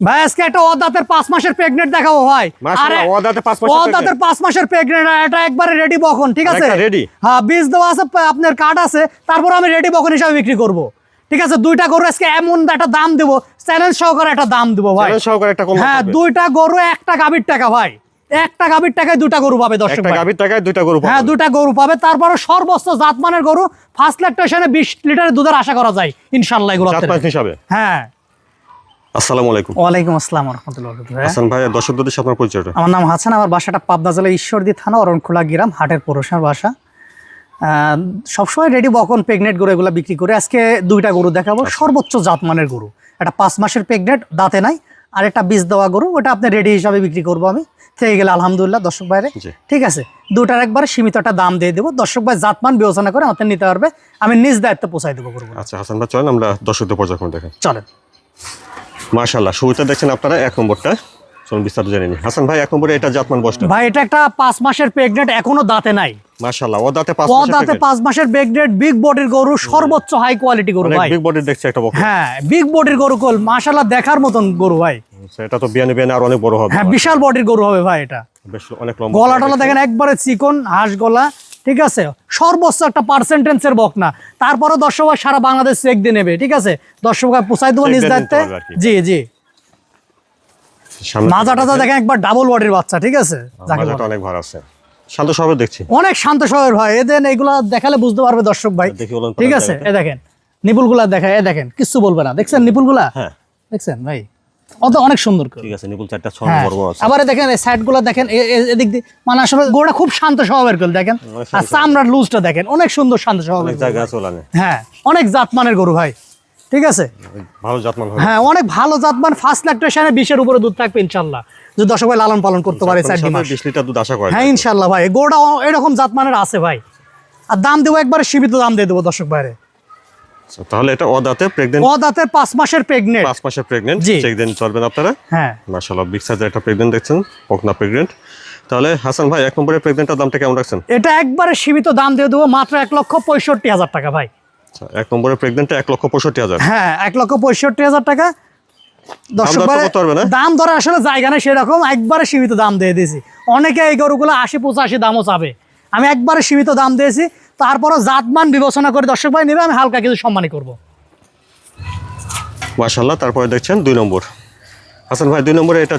ভাই আজকে একটা অদাতের পাঁচ মাসের প্রেগনেন্ট দেখাবো ভাই। মাশাআল্লাহ, পাঁচ মাসের অদাতের পাঁচ মাসের প্রেগনেন্ট এটা একবারে রেডি বখন ঠিক আছে? আরেকটা হ্যাঁ বীজ দেওয়া আছে আপনার কার্ড আছে তারপর আমি রেডি বখন হিসাবে বিক্রি করব। ঠিক আছে দুইটা গরু আজকে এমন একটা দাম দেবো চ্যালেঞ্জ সহকারে একটা দাম দেবো ভাই। সহকারে একটা হ্যাঁ দুইটা গরু একটা গাভীর টাকা ভাই। একটা গাভীর টাকায় দুইটা গরু পাবে একটা গাভীর টাকায় দুইটা গরু হ্যাঁ দুটা গরু পাবে। তারপরে সর্বোচ্চ জাতমানের গরু ফার্স্ট ল্যাকটেশনে বিশ লিটার দুধের আশা করা যায় ইনশাল্লাহ এগুলো হ্যাঁ। আসসালামু আলাইকুম। ওয়ালাইকুম আসসালাম রহমতুল্লাহ হাসান ভাই দর্শকদের সাথে আপনার পরিচয়টা আমার নাম হাসান আমার বাসাটা পাবনা জেলা ঈশ্বরদী থানা অরণখোলা গ্রাম হাটের পৌরসভার বাসা। সবসময় রেডি বকন প্রেগনেন্ট গরু এগুলো বিক্রি করে আজকে দুইটা গরু দেখাবো। সর্বোচ্চ জাতমানের গরু। একটা পাঁচ মাসের প্রেগনেন্ট দাঁতে নাই। আর একটা বীজ দেওয়া গরু ওটা আপনি রেডি হিসাবে বিক্রি করব আমি। থেকে গেলে আলহামদুলিল্লাহ দর্শক বাইরে ঠিক আছে? দুটার একবার সীমিত একটা দাম দিয়ে দেবো। দর্শক ভাই জাতমান বিবেচনা করে আমাদের নিতে পারবে। আমি নিজ দায়িত্ব পৌঁছাই দেবো গরু আচ্ছা হাসান ভাই চলেন আমরা দর্শকদের পর্যায়ক্রমে দেখেন চলেন। মাশাআল্লাহ শুরুতে দেখছেন আপনারা এক নম্বরটা। চলুন বিস্তারিত জেনে নিই। হাসান ভাই এক নম্বরে এটা জাতমান বসটা ভাই এটা একটা পাঁচ মাসের প্রেগনেন্ট এখনও দাঁতে নাই। মাশাআল্লাহ ও দাঁতে পাঁচ মাসের দাঁতে পাঁচ মাসের প্রেগনেন্ট বিগ বডির গরু সর্বোচ্চ হাই কোয়ালিটি গরু ভাই। বিগ বডির দেখছে একটা হ্যাঁ বিগ বডির গরু কল দেখার মতন গরু ভাই। আচ্ছা, এটা তো বিয়ানে বিয়ানে আর অনেক বড় হবে। হ্যাঁ বিশাল বডির গরু হবে ভাই এটা। বেশ অনেক লম্বা। গলা টলা দেখেন একবারে চিকন হাঁস গলা। ঠিক আছে? সর্বোচ্চ একটা পার্সেন্টেন্সের বক না। তারপরে দর্শক সারা বাংলাদেশ চেক দিয়ে নেবে ঠিক আছে? দর্শক ভাই দেবো নিজ দায়িত্বে। জি জি। মাজা টাজা দেখেন একবার ডাবল বডির বাচ্চা ঠিক আছে? বলে। অনেক আছে। শান্ত স্বভাব দেখছি। অনেক শান্ত এদের এইগুলা দেখালে বুঝতে পারবে দর্শক ভাই। ঠিক আছে। এ দেখেন নিপুলগুলা দেখা এ দেখেন কিচ্ছু বলবে না। দেখছেন নিপুলগুলা? হ্যাঁ। দেখছেন ভাই? অত অনেক সুন্দর ঠিক আছে নিপুল চারটা ছ হ্যাঁ। বড় বড় আছে আবার দেখেন এই দেখেন এদিক দিয়ে মানে আসলে গোড়া খুব শান্ত স্বভাবের গরু দেখেন। আর চামড়ার লুজটা দেখেন অনেক সুন্দর শান্ত স্বভাবের জায়গা আছে হ্যাঁ অনেক জাতমানের গরু ভাই ঠিক আছে? ভালো জাতমান হ্যাঁ অনেক ভালো জাতমান ফার্স্ট ল্যাকটেশনে বিশের উপরে দুধ থাকবে ইনশাল্লাহ। যদি দর্শক ভাই লালন পালন করতে পারে চার মাস বিশ লিটার দুধ আশা করে হ্যাঁ ইনশাল্লাহ ভাই গোড়া এরকম জাতমানের আছে ভাই। আর দাম দেবো একবারে সীমিত দাম দিয়ে দেবো দর্শক ভাইরে। আচ্ছা, তাহলে এটা অদাতে প্রেগনেন্ট ও দাঁতে পাঁচ মাসের প্রেগনেন্ট পাঁচ মাসের প্রেগনেন্ট জি। চেক দিন চলবেন আপনারা। হ্যাঁ। মাশাআল্লাহ বিগ সাইজের একটা প্রেগনেন্ট দেখছেন পকনা প্রেগনেন্ট তাহলে হাসান ভাই এক নম্বরের দামটা কেমন রাখছেন? এটা একবারে সীমিত দাম দিয়ে দেবো মাত্র এক লক্ষ পঁয়ষট্টি হাজার টাকা ভাই। আচ্ছা, এক নম্বরের প্রেগনেন্টটা এক লক্ষ পঁয়ষট্টি হাজার। হ্যাঁ এক লক্ষ পঁয়ষট্টি হাজার টাকা? দাম ধরে আসলে জায়গা নেই সেরকম একবারে সীমিত দাম দিয়ে দিয়েছি। অনেকে এই গরুগুলো আশি পঁচাশি দামও চাবে। আমি একবারে সীমিত দাম দিয়েছি তারপরও জাতমান বিবেচনা করে দর্শক ভাই নেবে আমি হালকা কিছু সম্মানী করব। মাশাআল্লাহ তারপরে দেখছেন দুই নম্বর। হাসান ভাই দুই নম্বরে এটা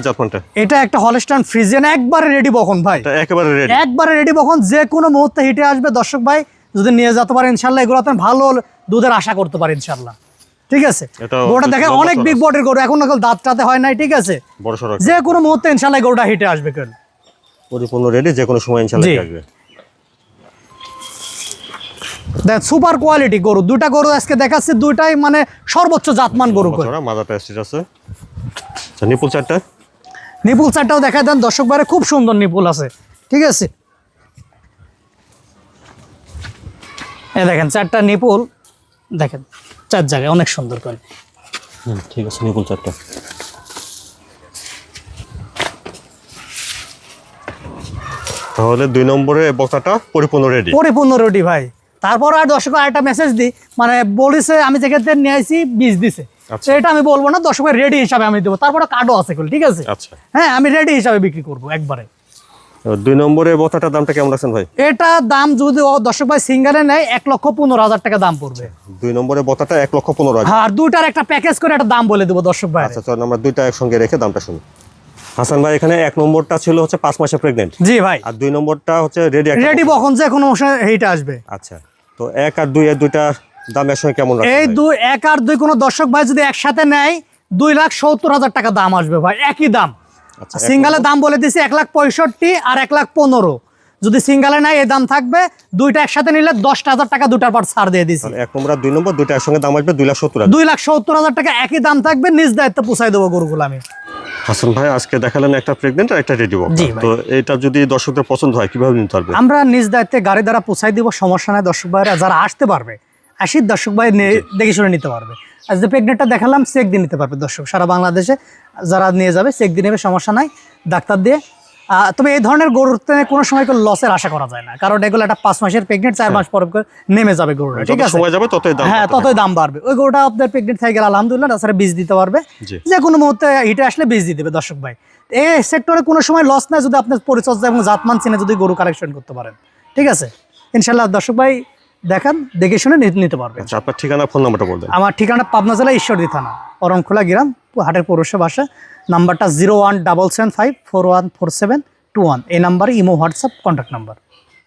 এটা একটা হলস্টান ফ্রিজেন একবারে রেডি বখন ভাই। একেবারে রেডি একবারে রেডি বখন যে কোনো মুহূর্তে হিটে আসবে দর্শক ভাই যদি নিয়ে যেতে পারে ইনশাল্লাহ এগুলো আপনি ভালো দুধের আশা করতে পারে ইনশাল্লাহ ঠিক আছে? গরুটা দেখেন অনেক বিগ বডির গরু এখন দাঁত টাতে হয় নাই ঠিক আছে? যে কোনো মুহূর্তে ইনশাল্লাহ গরুটা হিটে আসবে কেন? পরিপূর্ণ রেডি যে কোনো সময় ইনশাআল্লাহ জি। আসবে। দেখ সুপার কোয়ালিটি গরু। দুটা গরু আজকে দেখাচ্ছি দুইটাই মানে সর্বোচ্চ জাতমান গরু আছে। আচ্ছা নিপুল চারটা? নিপুল চারটাও দেখা দেন দর্শক বারে খুব সুন্দর নিপুল আছে। ঠিক আছে? এ দেখেন চারটা নিপুল। দেখেন চার জায়গায় অনেক সুন্দর করে। হুম, ঠিক আছে নিপুল চারটা। তাহলে দুই নম্বরে বক্তাটা পরিপূর্ণ রেডি পরিপূর্ণ রুটি ভাই। তারপর আর দর্শক আরেকটা মেসেজ দিই মানে বলিছে আমি থেকে নিয়ে আসি বীজ দিছে। আচ্ছা। এটা আমি বলব না দর্শকের রেডি হিসাবে আমি দেবো। তারপরে কার্ডও আছে ঠিক আছে? আচ্ছা। হ্যাঁ আমি রেডি হিসাবে বিক্রি করব একবারে। দুই নম্বরে বক্তাটার দামটা কেমন রাখছেন ভাই? এটা দাম যদি দর্শক ভাই সিঙ্গারে নেয় এক লক্ষ পনেরো হাজার টাকা দাম পড়বে। দুই নম্বরে বক্তাটা এক লক্ষ পনেরো হাজার। হ্যাঁ আর দুইটার একটা প্যাকেজ করে একটা দাম বলে দেবো দর্শক ভাই। আচ্ছা চল আমরা দুইটা একসঙ্গে রেখে দামটা শুনি। হাসান ভাই এখানে এক নম্বরটা ছিল হচ্ছে পাঁচ মাসে প্রেগনেন্ট জি ভাই। আর দুই নম্বরটা হচ্ছে রেডি রেডি বখন যে কোনো সময় এইটা আসবে। আচ্ছা। তো এক আর দুই এর দুইটা দাম একসঙ্গে কেমন এই দুই এক আর দুই কোনো দর্শক ভাই যদি একসাথে নেয় দুই লাখ সত্তর হাজার টাকা দাম আসবে ভাই একই দাম। আচ্ছা সিঙ্গালের দাম বলে দিছি এক লাখ পঁয়ষট্টি আর এক লাখ পনেরো। যদি সিঙ্গালে নাই এই দাম থাকবে দুইটা একসাথে নিলে দশটা হাজার টাকা দুটার পর ছাড় দিয়ে দিছি। এক নম্বর দুই নম্বর দুইটা একসঙ্গে দাম আসবে দুই লাখ সত্তর হাজার। দুই লাখ সত্তর হাজার টাকা একই দাম থাকবে নিজ দায়িত্ব পুষাই দেবো গরুগুলো আমি। হাসান ভাই আজকে দেখালেন একটা প্রেগনেন্ট আর একটা রেডি জি তো এটা যদি দর্শকদের পছন্দ হয় কীভাবে নিতে পারবে? আমরা নিজ দায়িত্বে গাড়ি দ্বারা পৌঁছাই দিব সমস্যা নাই দর্শক ভাইরা যারা আসতে পারবে আশির দর্শক ভাই দেখে শুনে নিতে পারবে। আজ যে প্রেগনেন্টটা দেখালাম চেক দিয়ে নিতে পারবে দর্শক। সারা বাংলাদেশে যারা নিয়ে যাবে চেক দিয়ে নেবে সমস্যা নাই। ডাক্তার দিয়ে তবে এই ধরনের গরুতে কোনো সময় কোনো লসের আশা করা যায় না। কারণ এগুলো একটা পাঁচ মাসের প্রেগনেন্ট চার মাস পর নেমে যাবে গরুটা ঠিক আছে? সময় যাবে ততই দাম হ্যাঁ ততই দাম বাড়বে। ওই গরুটা আপনার প্রেগনেন্ট থেকে গেলে আলহামদুলিল্লাহ তাছাড়া বীজ দিতে পারবে। যে কোনো মুহূর্তে হিটে আসলে বীজ দিয়ে দেবে দর্শক ভাই। এই সেক্টরে কোনো সময় লস নাই যদি আপনার পরিচর্যা এবং জাতমান চিনে যদি গরু কালেকশন করতে পারেন ঠিক আছে? ইনশাল্লাহ দর্শক ভাই দেখান দেখে শুনে নিতে পারবেন। আচ্ছা আপনার ঠিকানা ফোন নাম্বারটা বলবেন। আমার ঠিকানা পাবনা জেলা ঈশ্বরদী থানা অরংখোলা গ্রাম হাটের পৌরসভা বাসা নাম্বারটা zero one double seven five four one four seven two one. এই নাম্বারে ইমো, হোয়াটসঅ্যাপ, কন্ট্যাক্ট নাম্বার।